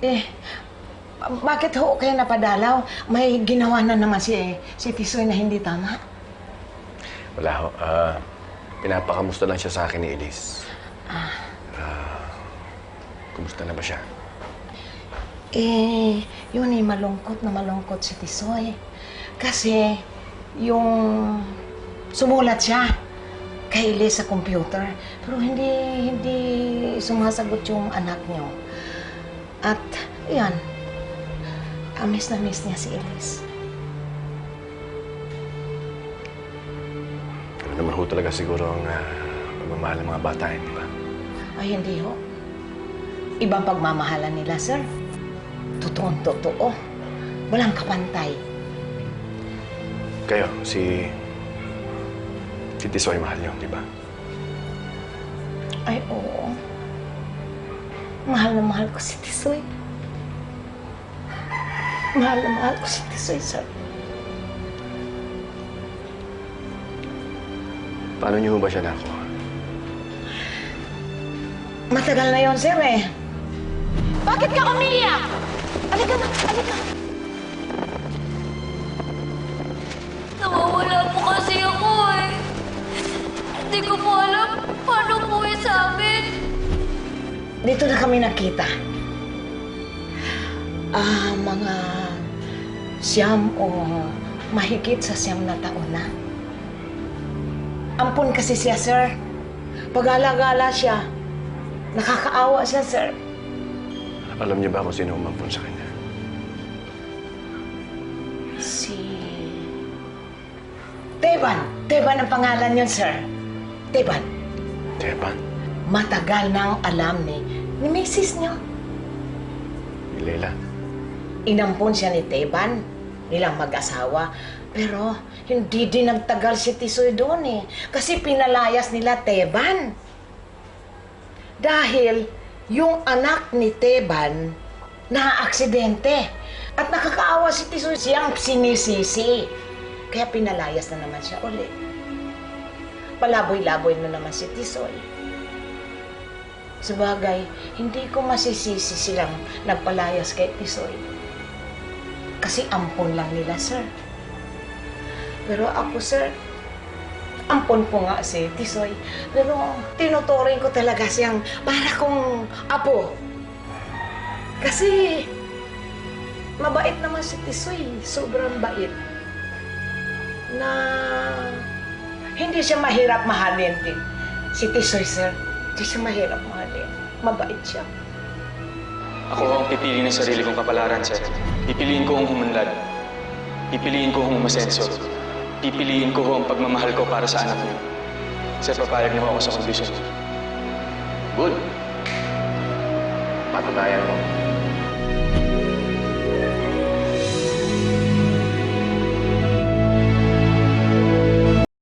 Eh, bakit ho kayo napadalaw? May ginawa na naman si, si Tisoy na hindi tama. Wala ho. Ah, pinapakamusta lang siya sa akin ni Elise. Ah, kumusta na ba siya? Eh, yun eh, malungkot na malungkot si Tisoy. Kasi, yung sumulat siya kay Elise sa computer. Pero hindi, hindi sumasagot yung anak niyo. At, yan, amis na miss niya si Elise. Ano naman ho talaga siguro ang uh, pagmamahal ng mga bata, hindi ba? Ay, hindi ho. Ibang pagmamahalan nila, sir. Totoong totoo. Walang kapantay. Kayo, si... Si Tisoy mahal niyo, di ba? Ay, oo. Mahal na mahal ko si Tisoy. Mahal na mahal ko si Tisoy, sir. Paano niyo ba siya nakuha? Matagal na yon, sir, eh. Bakit ka umiiyak? Halika na, halika. Nawawala po kasi ako eh. Hindi ko po alam paano po sa amin. Dito na kami nakita. Ah, mga siyam o mahigit sa siyam na taon na. Ampun kasi siya, sir. Pag-alagala siya, nakakaawa siya, sir. Alam niyo ba kung sino umampun sa kanya? Si... Teban. Teban ang pangalan niyon, sir. Teban. Teban? Matagal nang alam ni, ni Mrs. niyo. Ni Leila? Inampun siya ni Teban, nilang mag-asawa. Pero hindi din nagtagal si Tisoy doon eh. Kasi pinalayas nila Teban. Dahil yung anak ni Teban na aksidente. At nakakaawa si Tisoy siyang sinisisi. Kaya pinalayas na naman siya uli. Palaboy-laboy na naman si Tisoy. Sabagay, hindi ko masisisi silang nagpalayas kay Tisoy. Kasi ampon lang nila, sir. Pero ako, sir, ampon ko nga si Tisoy. Pero tinuturing ko talaga siyang para kong apo. Kasi mabait naman si Tisoy. Sobrang bait. Na hindi siya mahirap mahalin din. Si Tisoy, sir, hindi siya mahirap mahalin. Mabait siya. Ako ang pipili ng sarili kong kapalaran, sir. Pipiliin ko ang humanlad. Pipiliin ko ang umasenso. Pipiliin ko ang pagmamahal ko para sa anak niyo. Sir, papayag niyo ako sa kondisyon. Good. Patunayan mo.